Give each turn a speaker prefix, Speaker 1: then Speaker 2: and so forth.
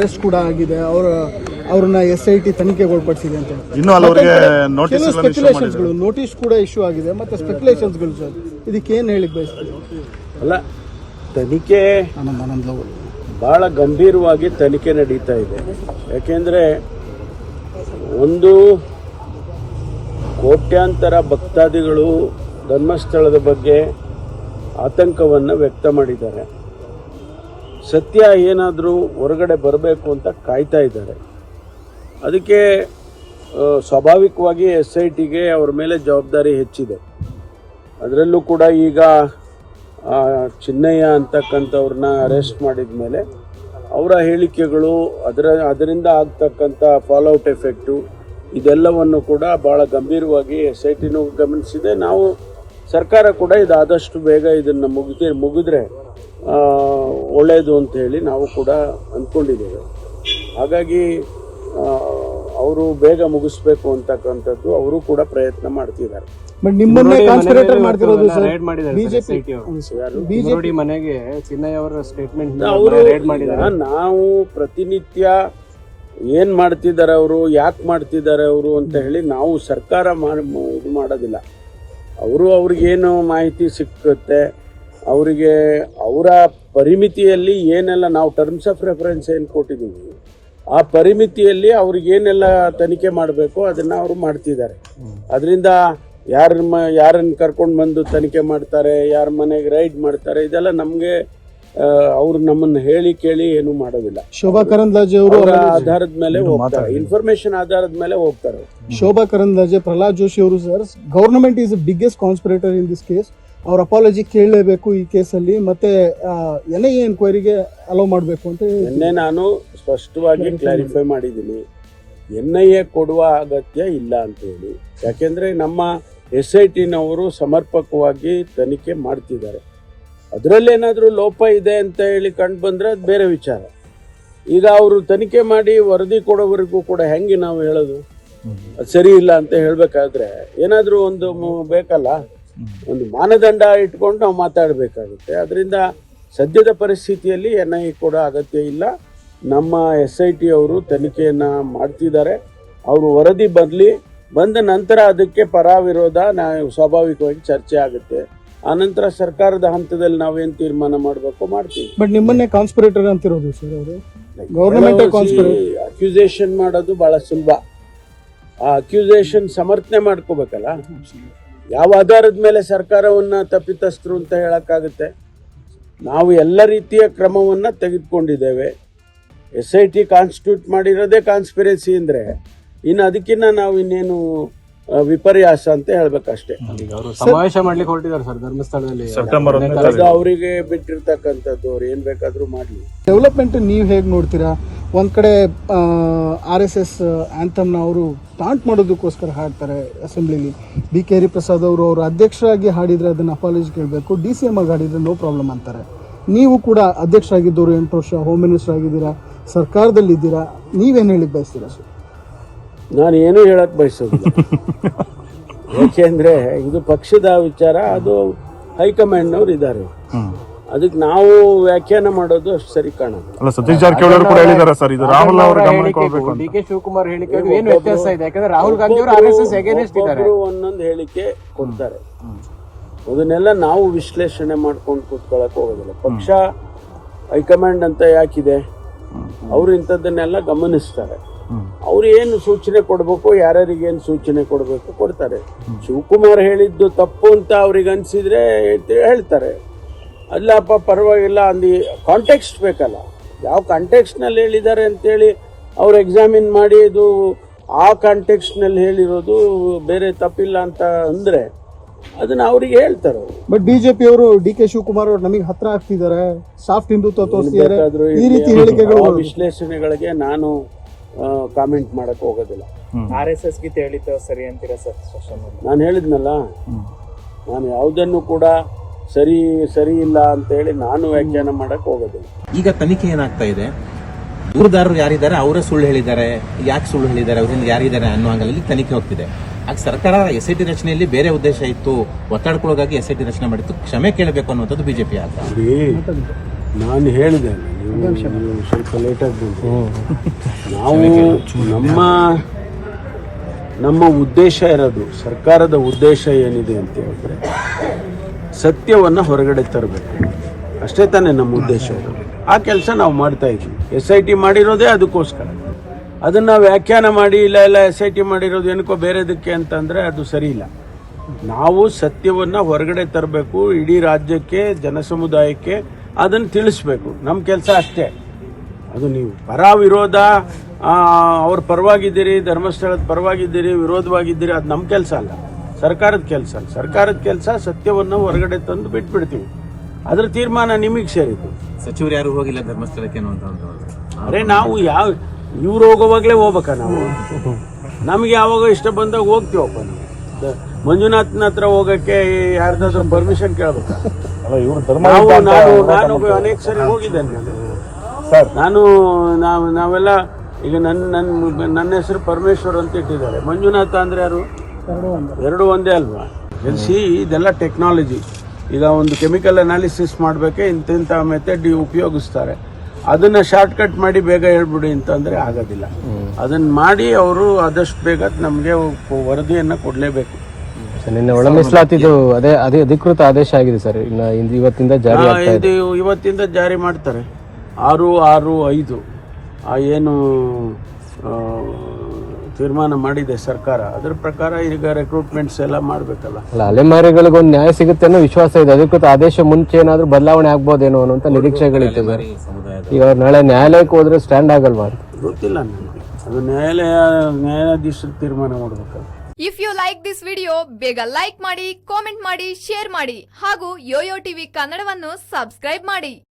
Speaker 1: Arrest ಕೂಡ ಆಗಿದೆ. ಅವರ ಅವ್ರನ್ನ ಎಸ್ ಐ ಟಿ ತನಿಖೆಗೊಳಪಡಿಸಿದೆ ಅಂತ
Speaker 2: ಇನ್ನು ಹಲವರಿಗೆ
Speaker 1: ಕೆಲವು
Speaker 2: ನೋಟಿಸ್
Speaker 1: ಸ್ಪೆಕ್ಯುಲೇಷನ್ಸ್ಗಳು ನೋಟಿಸ್ ಕೂಡ ಇಶ್ಯೂ ಆಗಿದೆ. ಮತ್ತೆ ಸ್ಪೆಕ್ಯುಲೇಷನ್ಸ್ಗಳು ಸರ್ ಇದಕ್ಕೆ ಏನು ಹೇಳಿಕ್ ಬಯಸ್ತೀವಿ
Speaker 3: ಅಲ್ಲ ತನಿಖೆ
Speaker 1: ಆನಂದ್ ಆನಂದ್ ಲವ್
Speaker 3: ಬಹಳ ಗಂಭೀರವಾಗಿ ತನಿಖೆ ನಡೀತಾ ಇದೆ. ಯಾಕೆಂದರೆ ಒಂದು ಕೋಟ್ಯಾಂತರ ಭಕ್ತಾದಿಗಳು ಧರ್ಮಸ್ಥಳದ ಬಗ್ಗೆ ಆತಂಕವನ್ನು ವ್ಯಕ್ತ ಮಾಡಿದ್ದಾರೆ. ಸತ್ಯ ಏನಾದರೂ ಹೊರಗಡೆ ಬರಬೇಕು ಅಂತ ಕಾಯ್ತಾ ಇದ್ದಾರೆ. ಅದಕ್ಕೆ ಸ್ವಾಭಾವಿಕವಾಗಿ ಎಸ್ ಐ ಟಿಗೆ ಅವ್ರ ಮೇಲೆ ಜವಾಬ್ದಾರಿ ಹೆಚ್ಚಿದೆ. ಅದರಲ್ಲೂ ಕೂಡ ಈಗ ಚಿನ್ನಯ್ಯ ಅಂತಕ್ಕಂಥವ್ರನ್ನ ಅರೆಸ್ಟ್ ಮಾಡಿದ ಮೇಲೆ ಅವರ ಹೇಳಿಕೆಗಳು ಅದರ, ಅದರಿಂದ ಆಗ್ತಕ್ಕಂಥ ಫಾಲೋಔಟ್ ಎಫೆಕ್ಟು ಇದೆಲ್ಲವನ್ನು ಕೂಡ ಭಾಳ ಗಂಭೀರವಾಗಿ ಎಸ್ ಐ ಟಿನೂ ಗಮನಿಸಿದೆ. ನಾವು ಸರ್ಕಾರ ಕೂಡ ಇದಾದಷ್ಟು ಬೇಗ ಇದನ್ನು ಮುಗಿದ, ಮುಗಿದ್ರೆ ಒಳ್ಳೆಯದು ಅಂತ ಹೇಳಿ ನಾವು ಕೂಡ ಅಂದ್ಕೊಂಡಿದ್ದೇವೆ ಹಾಗಾಗಿ ಅವರು ಬೇಗ ಮುಗಿಸ್ಬೇಕು ಅಂತಕ್ಕಂಥದ್ದು ಅವರು ಕೂಡ ಪ್ರಯತ್ನ ಮಾಡ್ತಿದ್ದಾರೆ.
Speaker 1: ಬಟ್ ನಿಮ್ಮನ್ನೇ ಕಾನ್ಸ್ಪಿರೇಟರ್ ಮಾಡ್ತಿರೋದು ಸರ್?
Speaker 4: ರೇಡ್ ಮಾಡಿದ್ದಾರೆ
Speaker 1: ಬಿಜೆಪಿ
Speaker 3: ಯಾರು?
Speaker 4: ಮುರುಡಿ ಮನೆಗೆ ಚಿನ್ನಯ್ಯ ಅವರ ಸ್ಟೇಟ್ಮೆಂಟ್
Speaker 3: ಅವರು
Speaker 4: ರೇಡ್ ಮಾಡಿದ್ದಾರೆ.
Speaker 3: ನಾವು ಪ್ರತಿನಿತ್ಯ ಏನ್ ಮಾಡ್ತಿದ್ದಾರೆ ಅವರು ಯಾಕೆ ಮಾಡ್ತಿದ್ದಾರೆ ಅವರು ಅಂತ ಹೇಳಿ ನಾವು ಸರ್ಕಾರ ಮಾಡ್- ಇದು ಮಾಡೋದಿಲ್ಲ. ಅವರು ಅವ್ರಿಗೇನು ಮಾಹಿತಿ ಸಿಕ್ಕುತ್ತೆ ಅವರಿಗೆ ಅವರ ಪರಿಮಿತಿಯಲ್ಲಿ ಏನೆಲ್ಲ ನಾವು ಟರ್ಮ್ಸ್ ಆಫ್ ರೆಫರೆನ್ಸ್ ಏನು ಕೊಟ್ಟಿದ್ದೀವಿ ಆ ಪರಿಮಿತಿಯಲ್ಲಿ ಅವ್ರಿಗೇನೆಲ್ಲ ತನಿಖೆ ಮಾಡಬೇಕು ಅದನ್ನು ಅವರು ಮಾಡ್ತಿದ್ದಾರೆ. ಅದರಿಂದ ಯಾರ ಮ ಯಾರನ್ನು ಕರ್ಕೊಂಡು ಬಂದು ತನಿಖೆ ಮಾಡ್ತಾರೆ ಯಾರ ಮನೆಗೆ ರೈಡ್ ಮಾಡ್ತಾರೆ ಇದೆಲ್ಲ ನಮಗೆ ಅವ್ರು ನಮ್ಮನ್ನು ಹೇಳಿ ಕೇಳಿ ಏನು ಮಾಡೋದಿಲ್ಲ.
Speaker 1: ಶೋಭಾ ಕರಂದ್ಲಾಜೆ ಅವರು
Speaker 3: ಅವರ ಆಧಾರದ ಮೇಲೆ ಹೋಗ್ತಾರೆ. ಇನ್ಫಾರ್ಮೇಶನ್ ಆಧಾರದ ಮೇಲೆ ಹೋಗ್ತಾರೆ.
Speaker 1: ಶೋಭಾ ಕರಂದ್ಲಾಜೆ ಪ್ರಹ್ಲಾದ್ ಜೋಶಿ ಅವರು sir government is biggest conspirator in this case ಅವ್ರ ಅಪಾಲಜಿ ಕೇಳಲೇಬೇಕು ಈ ಕೇಸಲ್ಲಿ ಮತ್ತೆ ಎನ್ ಐ ಎ ಎನ್ಕ್ವೈರಿಗೆ ಅಲೋ ಮಾಡಬೇಕು ಅಂತ ಹೇಳಿ
Speaker 3: ನಿನ್ನೆ ನಾನು ಸ್ಪಷ್ಟವಾಗಿ ಕ್ಲಾರಿಫೈ ಮಾಡಿದ್ದೀನಿ. ಎನ್ ಐ ಎ ಕೊಡುವ ಅಗತ್ಯ ಇಲ್ಲ ಅಂತ ಹೇಳಿ. ಯಾಕೆಂದರೆ ನಮ್ಮ ಎಸ್ ಐ ಟಿನವರು ಸಮರ್ಪಕವಾಗಿ ತನಿಖೆ ಮಾಡ್ತಿದ್ದಾರೆ. ಅದರಲ್ಲೇನಾದರೂ ಲೋಪ ಇದೆ ಅಂತ ಹೇಳಿ ಕಂಡು ಬಂದರೆ ಅದು ಬೇರೆ ವಿಚಾರ. ಈಗ ಅವರು ತನಿಖೆ ಮಾಡಿ ವರದಿ ಕೊಡೋವರೆಗೂ ಕೂಡ ಹೆಂಗೆ ನಾವು ಹೇಳೋದು? ಅದು ಸರಿ ಇಲ್ಲ ಅಂತ ಹೇಳಬೇಕಾದ್ರೆ ಏನಾದರೂ ಒಂದು ಬೇಕಲ್ಲ? ಒಂದು ಮಾನದಂಡ ಇಟ್ಕೊಂಡು ನಾವು ಮಾತಾಡಬೇಕಾಗುತ್ತೆ. ಅದರಿಂದ ಸದ್ಯದ ಪರಿಸ್ಥಿತಿಯಲ್ಲಿ ಎನ್ ಐ ಕೂಡ ಅಗತ್ಯ ಇಲ್ಲ. ನಮ್ಮ ಎಸ್ ಐ ಟಿ ಅವರು ತನಿಖೆಯನ್ನು ಮಾಡ್ತಿದ್ದಾರೆ. ಅವರು ವರದಿ ಬರಲಿ ಬಂದ ನಂತರ ಅದಕ್ಕೆ ಪರ ವಿರೋಧ ನಾವು ಸ್ವಾಭಾವಿಕವಾಗಿ ಚರ್ಚೆ ಆಗುತ್ತೆ. ಆನಂತರ ಸರ್ಕಾರದ ಹಂತದಲ್ಲಿ ನಾವೇನು ತೀರ್ಮಾನ ಮಾಡಬೇಕು ಮಾಡ್ತೀವಿ.
Speaker 1: ಬಟ್ ನಿಮ್ಮನ್ನೇ ಕಾನ್ಸ್ಪಿರೇಟರ್ ಅಂತಿರೋದು ಸರ್ ಅವರು. ಗವರ್ನಮೆಂಟ್
Speaker 3: ಅಕ್ಯೂಸೇಷನ್ ಮಾಡೋದು ಬಹಳ ಸುಲಭ. ಆ ಅಕ್ಯೂಸೇಷನ್ ಸಮರ್ಥನೆ ಮಾಡ್ಕೋಬೇಕಲ್ಲ? ಯಾವ ಆಧಾರದ ಮೇಲೆ ಸರ್ಕಾರವನ್ನು ತಪ್ಪಿತಸ್ಥರು ಅಂತ ಹೇಳೋಕ್ಕಾಗುತ್ತೆ? ನಾವು ಎಲ್ಲ ರೀತಿಯ ಕ್ರಮವನ್ನು ತೆಗೆದುಕೊಂಡಿದ್ದೇವೆ. ಎಸ್ ಐ ಟಿ ಕಾನ್ಸ್ಟಿಟ್ಯೂಟ್ ಮಾಡಿರೋದೇ ಕಾನ್ಸ್ಪಿರೆನ್ಸಿ ಅಂದರೆ ಇನ್ನು ಅದಕ್ಕಿಂತ ನಾವು ಇನ್ನೇನು ವಿಪರ್ಯಾಸ ಅಂತ ಹೇಳ್ಬೇಕಷ್ಟೇ.
Speaker 4: ಸಮಾವೇಶ ಮಾಡ್ಲಿಕ್ಕೆ ಹೊರಟಿದ್ದಾರೆ ಸರ್ ಧರ್ಮಸ್ಥಳದಲ್ಲಿ.
Speaker 2: ಸೆಪ್ಟೆಂಬರ್
Speaker 3: ಅವರಿಗೆ ಬಿಟ್ಟಿರ್ತಕ್ಕಂಥದ್ದು ಅವ್ರು ಏನು ಬೇಕಾದರೂ ಮಾಡ್ಲಿ.
Speaker 1: ಡೆವಲಪ್ಮೆಂಟ್ ನೀವು ಹೇಗೆ ನೋಡ್ತೀರಾ? ಒಂದ್ ಕಡೆ ಆರ್ ಎಸ್ ಎಸ್ ಆ್ಯಂಥಮ್ನ ಅವರು ಟಾಂಟ್ ಮಾಡೋದಕ್ಕೋಸ್ಕರ ಹಾಡ್ತಾರೆ ಅಸೆಂಬ್ಲಿಲಿ. ಬಿ ಕೆ ಹರಿಪ್ರಸಾದ್ ಅವರು ಅವರು ಅಧ್ಯಕ್ಷರಾಗಿ ಹಾಡಿದ್ರೆ ಅದನ್ನ ಅಪಾಲಜಿ ಕೇಳಬೇಕು. ಡಿ ಸಿ ಎಂ ಆಗಿ ಹಾಡಿದರೆ ನೋ ಪ್ರಾಬ್ಲಮ್ ಅಂತಾರೆ. ನೀವು ಕೂಡ ಅಧ್ಯಕ್ಷರಾಗಿದ್ದವರು ಎಂಟು ವರ್ಷ ಹೋಮ್ ಮಿನಿಸ್ಟರ್ ಆಗಿದ್ದೀರಾ ಸರ್ಕಾರದಲ್ಲಿ ಇದ್ದೀರಾ ನೀವೇನು ಹೇಳಿ ಬಯಸ್ತೀರಾ ಸರ್?
Speaker 3: ನಾನು ಏನೂ ಹೇಳಕ್ಕೆ ಬಯಸೋದಿಲ್ಲ. ಏಕೆಂದರೆ ಇದು ಪಕ್ಷದ ವಿಚಾರ ಅದು ಹೈಕಮಾಂಡ್ನವ್ರು ಇದ್ದಾರೆ. ಅದಕ್ಕೆ ನಾವು ವ್ಯಾಖ್ಯಾನ ಮಾಡೋದು ಅಷ್ಟು ಸರಿ ಕಾಣಲ್ಲ.
Speaker 2: ಅಲ್ಲ ಸತೀಶ್ ಜಾರಕಿಹೊಳಿ ಅವರು ಕೂಡ ಹೇಳಿದ್ದಾರೆ ಸರ್ ಇದು ರಾಹುಲ್ ಅವರ ಗಮನಕ್ಕೆ ಹೋಗ್ಬೇಕು
Speaker 4: ಡಿ
Speaker 2: ಅಂತ
Speaker 4: ಕೆ ಶಿವಕುಮಾರ್ ಹೇಳಿಕೆ ಏನು ವ್ಯತ್ಯಾಸ ಇದೆ? ಯಾಕಂದ್ರೆ ರಾಹುಲ್ ಗಾಂಧಿ ಅವರು ಆರ್ಎಸ್ಎಸ್ ಎಸ್ ಎಸ್ ಎಗೇನೆಸ್ಟ್ ಇದ್ದಾರೆ.
Speaker 3: ಒಬ್ಬೊಬ್ರು ಒಂದೊಂದು ಹೇಳಿಕೆ ಕೊಡ್ತಾರೆ. ಅದನ್ನೆಲ್ಲ ನಾವು ವಿಶ್ಲೇಷಣೆ ಮಾಡ್ಕೊಂಡು ಕೂತ್ಕೊಳ್ಳಕ್ಕೆ ಹೋಗೋದಿಲ್ಲ. ಪಕ್ಷ ಹೈಕಮಾಂಡ್ ಅಂತ ಯಾಕಿದೆ? ಅವರು ಇಂಥದ್ದನ್ನೆಲ್ಲ ಗಮನಿಸ್ತಾರೆ. ಅವ್ರು ಏನು ಸೂಚನೆ ಕೊಡಬೇಕು ಯಾರ್ಯಾರಿಗೆ ಏನು ಸೂಚನೆ ಕೊಡಬೇಕು ಕೊಡ್ತಾರೆ. ಶಿವಕುಮಾರ್ ಹೇಳಿದ್ದು ತಪ್ಪು ಅಂತ ಅವ್ರಿಗೆ ಅನ್ಸಿದ್ರೆ ಹೇಳ್ತಾರೆ. ಅಲ್ಲಪ್ಪ ಪರವಾಗಿಲ್ಲ ಅಂದು ಕಾಂಟೆಕ್ಸ್ಟ್ ಬೇಕಲ್ಲ. ಯಾವ ಕಾಂಟೆಕ್ಸ್ಟ್ನಲ್ಲಿ ಹೇಳಿದ್ದಾರೆ ಅಂತೇಳಿ ಅವ್ರು ಎಕ್ಸಾಮಿನ್ ಮಾಡಿ ಇದು ಆ ಕಾಂಟೆಕ್ಸ್ಟ್ನಲ್ಲಿ ಹೇಳಿರೋದು ಬೇರೆ ತಪ್ಪಿಲ್ಲ ಅಂತ ಅಂದರೆ ಅದನ್ನ ಅವ್ರಿಗೆ ಹೇಳ್ತಾರೆ.
Speaker 1: ಬಟ್ ಬಿಜೆಪಿ ಅವರು ಡಿ ಕೆ ಶಿವಕುಮಾರ್ ಅವರು ನಮಗೆ ಹತ್ರ ಆಗ್ತಿದ್ದಾರೆ ಸಾಫ್ಟ್ ಹಿಂದುತ್ವ
Speaker 3: ತೋರಿಸಿದ್ದಾರೆ.
Speaker 1: ಈ ರೀತಿ ಹೇಳಿಕೆಗಳು
Speaker 3: ವಿಶ್ಲೇಷಣೆಗಳಿಗೆ ನಾನು ಕಾಮೆಂಟ್ ಮಾಡಕ್ ಹೋಗೋದಿಲ್ಲ.
Speaker 5: ಆರ್ ಎಸ್ ಎಸ್ ಗೀತೆ ಹೇಳಿದ್ದು ಸರಿ ಅಂತೀರಾ ಸರ್?
Speaker 3: ನಾನು ಹೇಳಿದ್ನಲ್ಲ? ನಾನು ಯಾವುದನ್ನು ಕೂಡ ಸರಿ ಸರಿ ಇಲ್ಲ ಅಂತ ಹೇಳಿ ನಾನು ವ್ಯಾಖ್ಯಾನ ಮಾಡಕ್ ಹೋಗೋದಿಲ್ಲ.
Speaker 6: ಈಗ ತನಿಖೆ ಏನಾಗ್ತಾ ಇದೆ? ದೂರದಾರರು ಯಾರಿದ್ದಾರೆ? ಅವರೇ ಸುಳ್ಳು ಹೇಳಿದ್ದಾರೆ. ಯಾಕೆ ಸುಳ್ಳು ಹೇಳಿದ್ದಾರೆ? ಅವರಿಂದ ಯಾರಿದ್ದಾರೆ ಅನ್ನೋ ಅಂಗಲಲ್ಲಿ ತನಿಖೆ ಹೋಗ್ತಿದೆ. ಆಗ ಸರ್ಕಾರ ಎಸ್ ಐ ಟಿ ರಚನೆಯಲ್ಲಿ ಬೇರೆ ಉದ್ದೇಶ ಇತ್ತು. ಒತ್ತಡಕ್ಕೊಳಗಾಗಿ ಎಸ್ ಐ ಟಿ ರಚನೆ ಮಾಡಿತ್ತು. ಕ್ಷಮೆ ಕೇಳಬೇಕು ಅನ್ನುವಂಥದ್ದು ಬಿಜೆಪಿ ಆಗ
Speaker 3: ನಾನು ಹೇಳಿದೆ ಸ್ವಲ್ಪ ಲೇಟಾಗಿ ನಾವು ನಮ್ಮ ನಮ್ಮ ಉದ್ದೇಶ ಇರೋದು ಸರ್ಕಾರದ ಉದ್ದೇಶ ಏನಿದೆ ಅಂತ ಹೇಳಿದ್ರೆ ಸತ್ಯವನ್ನು ಹೊರಗಡೆ ತರಬೇಕು. ಅಷ್ಟೇ ತಾನೇ ನಮ್ಮ ಉದ್ದೇಶ ಆ ಕೆಲಸ ನಾವು ಮಾಡ್ತಾ ಇದ್ವಿ ಎಸ್ ಐ ಟಿ ಮಾಡಿರೋದೇ ಅದಕ್ಕೋಸ್ಕರ. ಅದನ್ನು ವ್ಯಾಖ್ಯಾನ ಮಾಡಿ, ಇಲ್ಲ ಇಲ್ಲ ಎಸ್ ಐ ಟಿ ಮಾಡಿರೋದು ಏನಕ್ಕೋ ಬೇರೆದಕ್ಕೆ ಅಂತಂದರೆ ಅದು ಸರಿ ಇಲ್ಲ ನಾವು ಸತ್ಯವನ್ನು ಹೊರಗಡೆ ತರಬೇಕು, ಇಡೀ ರಾಜ್ಯಕ್ಕೆ, ಜನಸಮುದಾಯಕ್ಕೆ ಅದನ್ನು ತಿಳಿಸ್ಬೇಕು. ನಮ್ಮ ಕೆಲಸ ಅಷ್ಟೇ. ಅದು ನೀವು ಪರ ವಿರೋಧ ಅವ್ರ ಪರವಾಗಿದ್ದೀರಿ, ಧರ್ಮಸ್ಥಳದ ಪರವಾಗಿದ್ದೀರಿ, ವಿರೋಧವಾಗಿದ್ದೀರಿ, ಅದು ನಮ್ಮ ಕೆಲಸ ಅಲ್ಲ. ಸರ್ಕಾರದ ಕೆಲಸ ಅಲ್ಲ. ಸರ್ಕಾರದ ಕೆಲಸ ಸತ್ಯವನ್ನು ಹೊರಗಡೆ ತಂದು ಬಿಟ್ಬಿಡ್ತೀವಿ. ಅದ್ರ ತೀರ್ಮಾನ ನಿಮಗೆ ಸೇರಿದ್ದು.
Speaker 6: ಸಚಿವರು ಯಾರು ಹೋಗಿಲ್ಲ ಧರ್ಮಸ್ಥಳಕ್ಕೆ ಒಂದು
Speaker 3: ಅರೆ ನಾವು ಯಾವ ಇವ್ರು ಹೋಗೋವಾಗಲೇ ಹೋಗ್ಬೇಕ ನಾವು. ನಮ್ಗೆ ಯಾವಾಗ ಇಷ್ಟ ಬಂದಾಗ ಹೋಗ್ತೀವಪ್ಪ ನಾವು. ಮಂಜುನಾಥನ ಹತ್ರ ಹೋಗಕ್ಕೆ ಯಾರ್ದಾದ್ರೂ ಪರ್ಮಿಷನ್ ಕೇಳ್ಬೇಕು? ನಾವು ನಾನು ನಾನು ಅನೇಕ ಸರಿ ಹೋಗಿದ್ದೇನೆ ನಾನು. ನಾನು ನಾವು ನಾವೆಲ್ಲ ಈಗ ನನ್ನ ನನ್ನ ನನ್ನ ಹೆಸರು ಪರಮೇಶ್ವರ್ ಅಂತ ಇಟ್ಟಿದ್ದಾರೆ. ಮಂಜುನಾಥ ಅಂದ್ರೆ ಯಾರು? ಎರಡು ಒಂದೇ. ಅಲ್ವಾ? ಎಲ್ಸಿ ಇದೆಲ್ಲ ಟೆಕ್ನಾಲಜಿ ಈಗ ಒಂದು ಕೆಮಿಕಲ್ ಅನಾಲಿಸಿಸ್ ಮಾಡಬೇಕೆ ಇಂತಿಂಥ ಮೆಥಡ್ ಉಪಯೋಗಿಸ್ತಾರೆ. ಅದನ್ನ ಶಾರ್ಟ್ ಕಟ್ ಮಾಡಿ ಬೇಗ ಹೇಳ್ಬಿಡಿ ಅಂತಂದ್ರೆ ಆಗೋದಿಲ್ಲ. ಅದನ್ನ ಮಾಡಿ ಅವರು ಆದಷ್ಟು ಬೇಗ ನಮಗೆ ವರದಿಯನ್ನ ಕೊಡಲೇಬೇಕು.
Speaker 7: ನಿನ್ನೆ ಒಳ ಮೀಸಲಾತಿದು ಅದೇ ಅದೇ ಅಧಿಕೃತ ಆದೇಶ ಆಗಿದೆ ಸರ್. ಇನ್ನು ಇವತ್ತಿಂದ ಜಾರಿ
Speaker 3: ಆ,
Speaker 7: ಇದು
Speaker 3: ಇವತ್ತಿಂದ ಜಾರಿ ಮಾಡ್ತಾರೆ. ಆರು ಆರು ಐದು. ಆ ಏನು ತೀರ್ಮಾನ ಮಾಡಿದೆ ಸರ್ಕಾರ. ಅದ್ರ ಪ್ರಕಾರ ಈಗ ರೆಕ್ರೂಟ್ಮೆಂಟ್ಸ್ ಎಲ್ಲ ಮಾಡಬೇಕಲ್ಲ.
Speaker 7: ಅಲ್ಲ ಅಲೆಮಾರಿಗಳಿಗೆ ಒಂದು ನ್ಯಾಯ ಸಿಗುತ್ತೆ ಅನ್ನೋ ವಿಶ್ವಾಸ ಇದೆ. ಅಧಿಕೃತ ಆದೇಶ ಮುಂಚೆ ಏನಾದರೂ ಬದಲಾವಣೆ ಆಗ್ಬೋದೇನೋ ಅನ್ನೋ ನಿರೀಕ್ಷೆಗಳಿತ್ತು ಸರ್ ಈಗ ನಾಳೆ ನ್ಯಾಯಾಲಯಕ್ಕೆ ಹೋದ್ರೆ ಸ್ಟ್ಯಾಂಡ್ ಆಗಲ್ವಾ ಅಂತ?
Speaker 3: ಗೊತ್ತಿಲ್ಲ ನನಗೆ. ಅದು ನ್ಯಾಯಾಲಯ ನ್ಯಾಯಾಧೀಶ ತೀರ್ಮಾನ ಮಾಡಬೇಕಲ್ಲ.
Speaker 8: If you like this video ಬೇಗ ಲೈಕ್ ಮಾಡಿ ಕಾಮೆಂಟ್ ಮಾಡಿ ಶೇರ್ ಮಾಡಿ. ಹಾಗೂ ಯೋಯೋ ಟಿವಿ ಕನ್ನಡವನ್ನು ಸಬ್ಸ್ಕ್ರೈಬ್ ಮಾಡಿ.